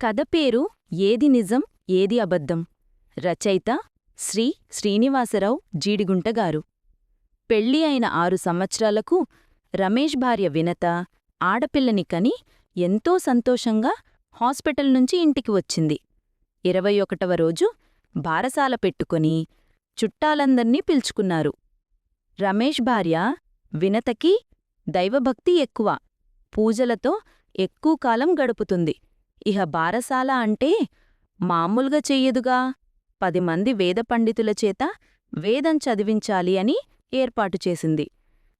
కథ పేరు ఏది నిజం ఏది అబద్ధం? రచయిత శ్రీ శ్రీనివాసరావు జీడిగుంటగారు పెళ్ళి అయిన ఆరు సంవత్సరాలకు రమేష్ భార్య వినత ఆడపిల్లని కని ఎంతో సంతోషంగా హాస్పిటల్ నుంచి ఇంటికి వచ్చింది. ఇరవై ఒకటవ రోజు బారసాల పెట్టుకొని చుట్టాలందర్నీ పిలుచుకున్నారు. రమేష్ భార్య వినతకి దైవభక్తి ఎక్కువ పూజలతో ఎక్కువ కాలం గడుపుతుంది. ఇహ బారసాల అంటే మామూలుగా చెయ్యదుగా. పదిమంది వేద పండితుల చేత వేదం చదివించాలి అని ఏర్పాటు చేసింది.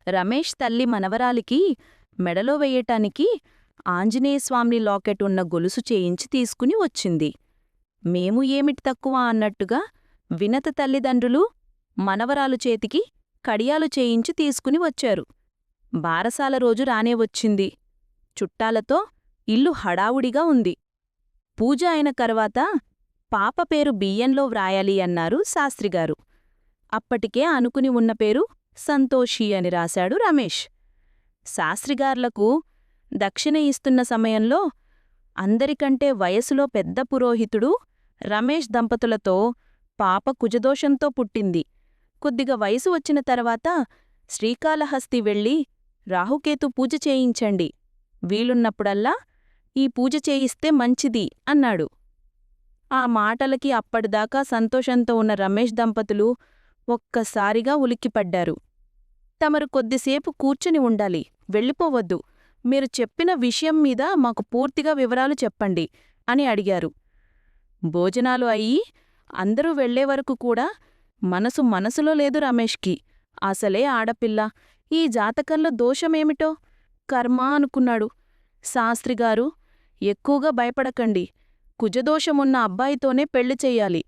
రమేష్ తల్లి మనవరాలికి మెడలో వెయ్యటానికి ఆంజనేయస్వామి లాకెట్ ఉన్న గొలుసు చేయించి తీసుకుని వచ్చింది. మేము ఏమిటి తక్కువ అన్నట్టుగా వినత తల్లిదండ్రులు మనవరాలు చేతికి కడియాలు చేయించి తీసుకుని వచ్చారు. బారసాల రోజు రానే వచ్చింది. చుట్టాలతో ఇల్లు హడావుడిగా ఉంది. పూజ అయిన తర్వాత పాప పేరు బియ్యంలో వ్రాయాలి అన్నారు శాస్త్రిగారు. అప్పటికే అనుకుని ఉన్న పేరు సంతోషి అని రాశాడు రమేష్. శాస్త్రిగార్లకు దక్షిణ ఇస్తున్న సమయంలో అందరికంటే వయసులో పెద్ద పురోహితుడు రమేష్ దంపతులతో పాప కుజదోషంతో పుట్టింది. కొద్దిగా వయసు వచ్చిన తర్వాత శ్రీకాళహస్తి వెళ్ళి రాహుకేతు పూజ చేయించండి. వీలున్నప్పుడల్లా ఈ పూజ చేయిస్తే మంచిది అన్నాడు. ఆ మాటలకి అప్పటిదాకా సంతోషంతో ఉన్న రమేష్ దంపతులు ఒక్కసారిగా ఉలిక్కిపడ్డారు. తమరు కొద్దిసేపు కూర్చుని ఉండాలి వెళ్ళిపోవద్దు మీరు చెప్పిన విషయం మీద మాకు పూర్తిగా వివరాలు చెప్పండి అని అడిగారు. భోజనాలు అయ్యి అందరూ వెళ్ళే వరకు కూడా మనసు మనసులో లేదు రమేష్కి. అసలే ఆడపిల్ల ఈ జాతకంలో దోషమేమిటో? కర్మ అనుకున్నాడు. శాస్త్రిగారు ఎక్కువగా భయపడకండి. కుజదోషమున్న అబ్బాయితోనే పెళ్ళి చెయ్యాలి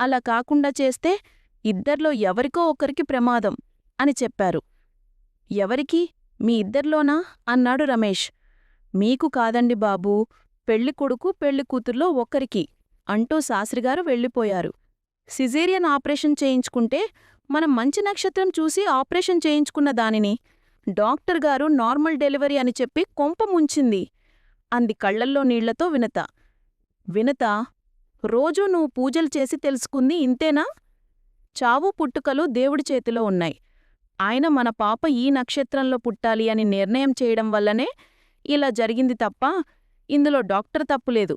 అలా కాకుండా చేస్తే ఇద్దర్లో ఎవరికో ఒకరికి ప్రమాదం అని చెప్పారు. ఎవరికి? మీ ఇద్దర్లోనా? అన్నాడు రమేష్. మీకు కాదండి బాబూ పెళ్ళి కొడుకు పెళ్ళి కూతుర్లో ఒకరికి అంటూ శాస్త్రిగారు వెళ్ళిపోయారు. సిజేరియన్ ఆపరేషన్ చేయించుకుంటే మనం మంచి నక్షత్రం చూసి ఆపరేషన్ చేయించుకున్న దానిని డాక్టర్ గారు నార్మల్ డెలివరీ అని చెప్పి కొంప ముంచింది. అంది కళ్ళల్లో నీళ్ళతో వినత. వినత రోజూ నువ్వు పూజలు చేసి తెలుసుకుంది ఇంతేనా? చావు పుట్టుకలు దేవుడి చేతిలో ఉన్నాయి. ఆయన మన పాప ఈ నక్షత్రంలో పుట్టాలి అని నిర్ణయం చేయడం వల్లనే ఇలా జరిగింది తప్ప ఇందులో డాక్టర్ తప్పులేదు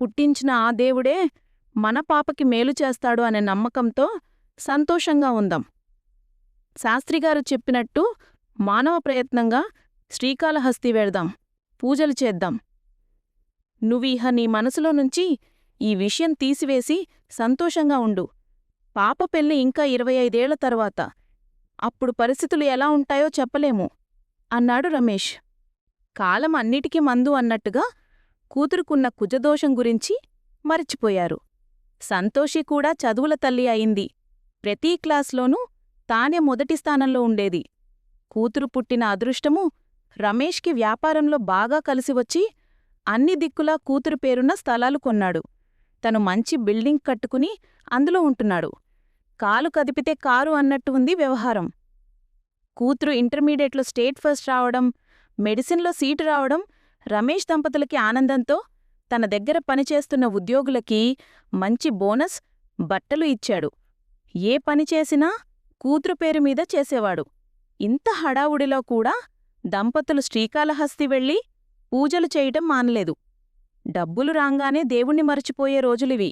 పుట్టించిన ఆ దేవుడే మన పాపకి మేలు చేస్తాడు అనే నమ్మకంతో సంతోషంగా ఉందాం. శాస్త్రిగారు చెప్పినట్టు మానవ ప్రయత్నంగా శ్రీకాళహస్తి వెళ్దాం. పూజలు చేద్దాం. నువ్వీహ నీ మనసులో నుంచి ఈ విషయం తీసివేసి సంతోషంగా ఉండు. పాప పెళ్ళి ఇంకా ఇరవై ఐదేళ్ళ తర్వాత. అప్పుడు పరిస్థితులు ఎలా ఉంటాయో చెప్పలేము. అన్నాడు రమేష్. కాలం అన్నిటికీ మందు అన్నట్టుగా కూతురుకున్న కుజదోషం గురించి మరిచిపోయారు. సంతోషి కూడా చదువుల తల్లి అయింది. ప్రతీ క్లాస్లోనూ తానే మొదటి స్థానంలో ఉండేది. కూతురు పుట్టిన అదృష్టము రమేష్కి వ్యాపారంలో బాగా కలిసివచ్చి అన్ని దిక్కులా కూతురు పేరున్న స్థలాలు కొన్నాడు. తను మంచి బిల్డింగ్ కట్టుకుని అందులో ఉంటున్నాడు. కాలు కదిపితే కారు అన్నట్టు ఉంది వ్యవహారం. కూతురు ఇంటర్మీడియట్లో స్టేట్ ఫస్ట్ రావడం మెడిసిన్లో సీటు రావడం రమేష్ దంపతులకి ఆనందంతో తన దగ్గర పనిచేస్తున్న ఉద్యోగులకి మంచి బోనస్ బట్టలు ఇచ్చాడు. ఏ పని చేసినా కూతురు పేరు మీద చేసేవాడు. ఇంత హడావుడిలో కూడా దంపతులు శ్రీకాళహస్తి వెళ్ళి పూజలు చేయటం మానలేదు. డబ్బులు రాంగానే దేవుణ్ణి మరచిపోయే రోజులివి.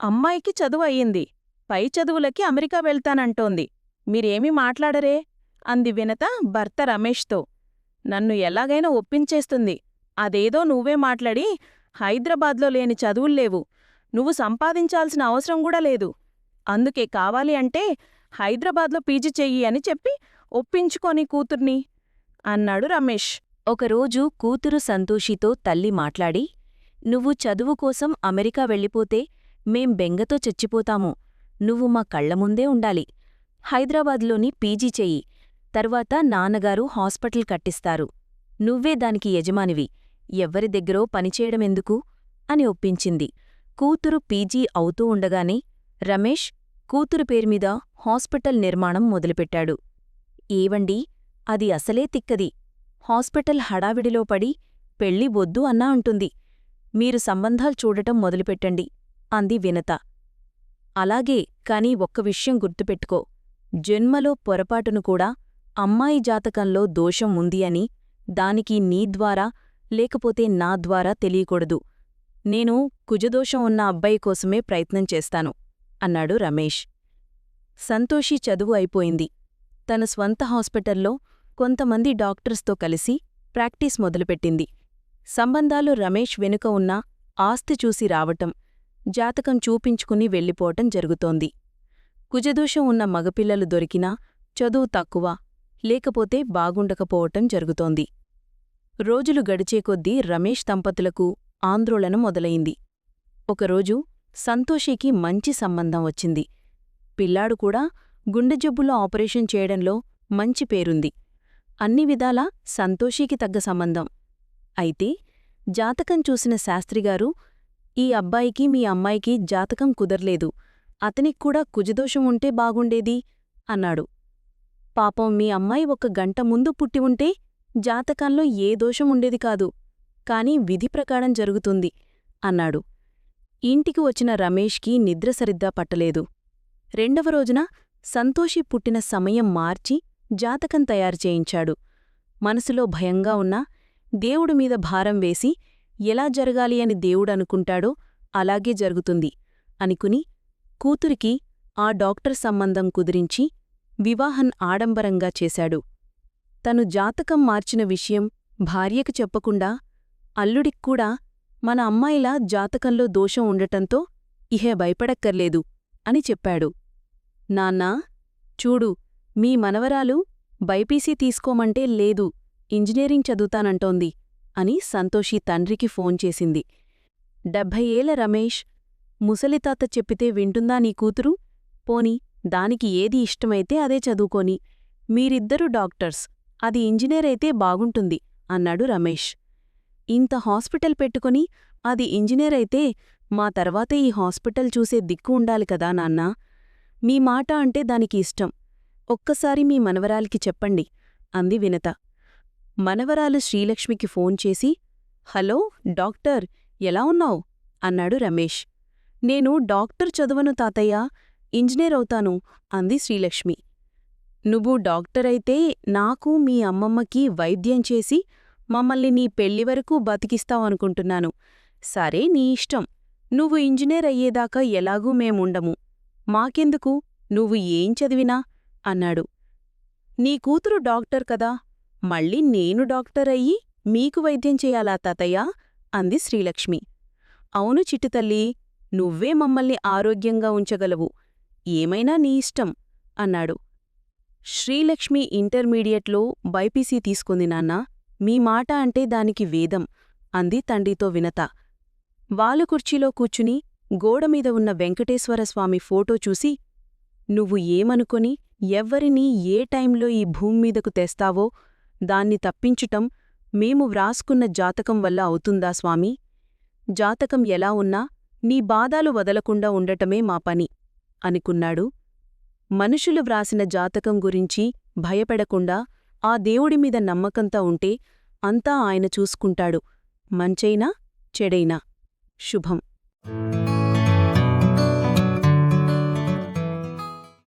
అమ్మాయికి చదువు అయ్యింది. పై చదువులకి అమెరికా వెళ్తానంటోంది. మీరేమీ మాట్లాడరే? అంది వినత భర్త రమేష్తో. నన్ను ఎలాగైనా ఒప్పించేస్తుంది. అదేదో నువ్వే మాట్లాడి హైదరాబాద్లో లేని చదువుల్లేవు నువ్వు సంపాదించాల్సిన అవసరం కూడా లేదు. అందుకే కావాలి అంటే హైదరాబాద్లో పీజీ చెయ్యి అని చెప్పి ఒప్పించుకొని కూతుర్ని. అన్నాడు రమేష్. ఒకరోజు కూతురు సంతోషితో తల్లి మాట్లాడి నువ్వు చదువు కోసం అమెరికా వెళ్ళిపోతే మేం బెంగతో చచ్చిపోతాము. నువ్వు మా కళ్ళముందే ఉండాలి. హైదరాబాద్లోని పీజీ చెయ్యి. తర్వాత నాన్నగారు హాస్పిటల్ కట్టిస్తారు. నువ్వే దానికి యజమానివి. ఎవ్వరి దగ్గరో పనిచేయడమెందుకు అని ఒప్పించింది. కూతురు పీజీ అవుతూ ఉండగానే రమేష్ కూతురు పేరుమీద హాస్పిటల్ నిర్మాణం మొదలుపెట్టాడు. ఏవండి? అది అసలే తిక్కది. హాస్పిటల్ హడావిడిలో పడి పెళ్ళి వద్దు అన్నా అంటుంది. మీరు సంబంధాలు చూడటం మొదలుపెట్టండి అంది వినత. అలాగే కాని ఒక్క విషయం గుర్తుపెట్టుకో. జన్మలో పొరపాటును కూడా అమ్మాయి జాతకంలో దోషం ఉంది అని దానికి నీ ద్వారా లేకపోతే నా ద్వారా తెలియకూడదు. నేను కుజదోషం ఉన్న అబ్బాయి కోసమే ప్రయత్నం చేస్తాను అన్నాడు రమేష్. సంతోషి చదువు అయిపోయింది. తన స్వంత హాస్పిటల్లో కొంతమంది డాక్టర్స్తో కలిసి ప్రాక్టీస్ మొదలుపెట్టింది. సంబంధాలు రమేష్ వెనుక ఉన్న ఆస్తి చూసి రావటం జాతకం చూపించుకుని వెళ్ళిపోవటం జరుగుతోంది. కుజదోషం ఉన్న మగపిల్లలు దొరికినా చదువు తక్కువ లేకపోతే బాగుండకపోవటం జరుగుతోంది. రోజులు గడిచే కొద్దీ రమేష్ దంపతులకు ఆందోళన మొదలయింది ఒకరోజు సంతోషికి మంచి సంబంధం వచ్చింది. పిల్లాడు కూడా గుండె జబ్బులో ఆపరేషన్ చేయడంలో మంచి పేరుంది. అన్ని విధాలా సంతోషికి తగ్గ సంబంధం. అయితే జాతకం చూసిన శాస్త్రిగారు ఈ అబ్బాయికి మీ అమ్మాయికి జాతకం కుదర్లేదు. అతనిక్కూడా కుజదోషం ఉంటే బాగుండేది అన్నాడు. పాపం మీ అమ్మాయి ఒక గంట ముందు పుట్టి ఉంటే జాతకంలో ఏ దోషం ఉండేది కాదు. కాని విధి ప్రకారం జరుగుతుంది అన్నాడు. ఇంటికి వచ్చిన రమేష్కి నిద్ర సరిద్దా పట్టలేదు. రెండవ రోజున సంతోషి పుట్టిన సమయం మార్చి జాతకం తయారు చేయించాడు. మనసులో భయంగా ఉన్నా దేవుడు మీద భారం వేసి ఎలా జరగాలి అని దేవుడనుకుంటాడో అలాగే జరుగుతుంది అనుకుని కూతురికి ఆ డాక్టర్ సంబంధం కుదిరించి వివాహం ఆడంబరంగా చేశాడు. తను జాతకం మార్చిన విషయం భార్యకు చెప్పకుండా అల్లుడిక్కూడా మన అమ్మాయిలా జాతకంలో దోషం ఉండటంతో ఇహే భయపడక్కర్లేదు అని చెప్పాడు. నాన్నా చూడు మీ మనవరాలు బైపీసీ తీసుకోమంటే లేదు ఇంజనీరింగ్ చదువుతానంటోంది అని సంతోషి తండ్రికి ఫోన్ చేసింది. డెబ్భై ఏళ్ళ రమేష్ ముసలితాత చెప్పితే వింటుందా నీ కూతురు? పోని దానికి ఏది ఇష్టమైతే అదే చదువుకోని మీరిద్దరూ డాక్టర్స్ అది ఇంజనీర్ అయితే బాగుంటుంది అన్నాడు రమేష్. ఇంత హాస్పిటల్ పెట్టుకుని అది ఇంజనీర్ అయితే మా తర్వాతే ఈ హాస్పిటల్ చూసే దిక్కు ఉండాలి కదా నాన్నా? మీ మాట అంటే దానికి ఇష్టం. ఒక్కసారి మీ మనవరాలికి చెప్పండి అంది వినత. మనవరాలు శ్రీలక్ష్మికి ఫోన్ చేసి హలో డాక్టర్ ఎలా ఉన్నావ్? అన్నాడు రమేష్. నేను డాక్టర్ చదవను తాతయ్య ఇంజనీర్ అవుతాను అంది శ్రీలక్ష్మి. నువ్వు డాక్టర్ అయితే నాకు మీ అమ్మమ్మకి వైద్యం చేసి మమ్మల్ని నీ పెళ్ళి వరకు బతికిస్తావనుకుంటున్నాను సరే నీ ఇష్టం. నువ్వు ఇంజనీర్ అయ్యేదాకా ఎలాగూ మేముండము. మాకెందుకు? నువ్వు ఏం చదివినా అన్నాడు. నీ కూతురు డాక్టర్ కదా మళ్ళీ నేను డాక్టర్ అయ్యి మీకు వైద్యం చేయాలా తాతయ్యా? అంది శ్రీలక్ష్మి. అవును చిట్టుతల్లి నువ్వే మమ్మల్ని ఆరోగ్యంగా ఉంచగలవు. ఏమైనా నీ ఇష్టం అన్నాడు. శ్రీలక్ష్మి ఇంటర్మీడియట్లో బైపీసీ తీసుకుంది నాన్నా మీ మాట అంటే దానికి వేదం అంది తండ్రితో వినత. వాలుకుర్చీలో కూర్చుని గోడమీద ఉన్న వెంకటేశ్వరస్వామి ఫోటో చూసి నువ్వు ఏమనుకొని ఎవ్వరినీ ఏ టైంలో ఈ భూమ్మీదకు తెస్తావో దాన్ని తప్పించుటం మేము వ్రాసుకున్న జాతకం వల్ల అవుతుందా స్వామీ? జాతకం ఎలా ఉన్నా నీ బాధాలు వదలకుండా ఉండటమే మా పని అనుకున్నాడు. మనుషులు వ్రాసిన జాతకం గురించి భయపడకుండా ఆ దేవుడిమీద నమ్మకంతా ఉంటే అంతా ఆయన చూసుకుంటాడు. మంచైనా చెడైనా. శుభం.